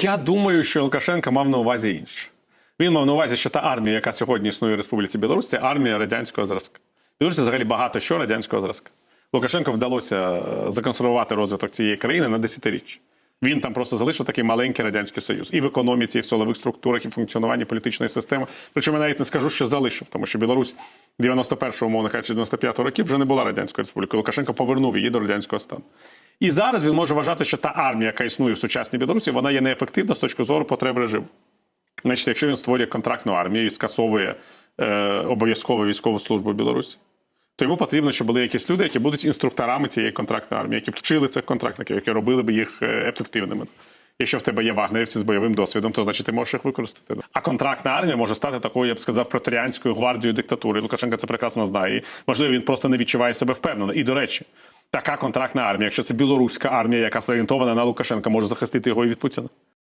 Я думаю, що Лукашенко мав на увазі інше. Він мав на увазі, що та армія, яка сьогодні існує в Республіці Білорусь, це армія радянського зразка. В Білорусі взагалі багато що радянського зразка. Лукашенко вдалося е, законсервувати розвиток цієї країни на десятиріччя. Він там просто залишив такий маленький радянський союз і в економіці, і в силових структурах, і в функціонуванні політичної системи. Причому я навіть не скажу, що залишив, тому що Білорусь 91-го, умовно кажучи, 95-го років вже не була радянською республікою. Лукашенко повернув її до радянського стану. І зараз він може вважати, що та армія, яка існує в сучасній Білорусі, вона є неефективна з точки зору потреб режиму. Значить, якщо він створює контрактну армію і скасовує е, обов'язкову військову службу в Білорусі, то йому потрібно, щоб були якісь люди, які будуть інструкторами цієї контрактної армії, які б вчили цих контрактників, які робили б їх е, ефективними. Якщо в тебе є вагнерівці з бойовим досвідом, то значить ти можеш їх використати. А контрактна армія може стати такою, я б сказав, протеріанською гвардією диктатури. Лукашенко це прекрасно знає. І, можливо, він просто не відчуває себе впевнено. І до речі, така контрактна армія, якщо це білоруська армія, яка зорієнтована на Лукашенка, може захистити його і від Путіна.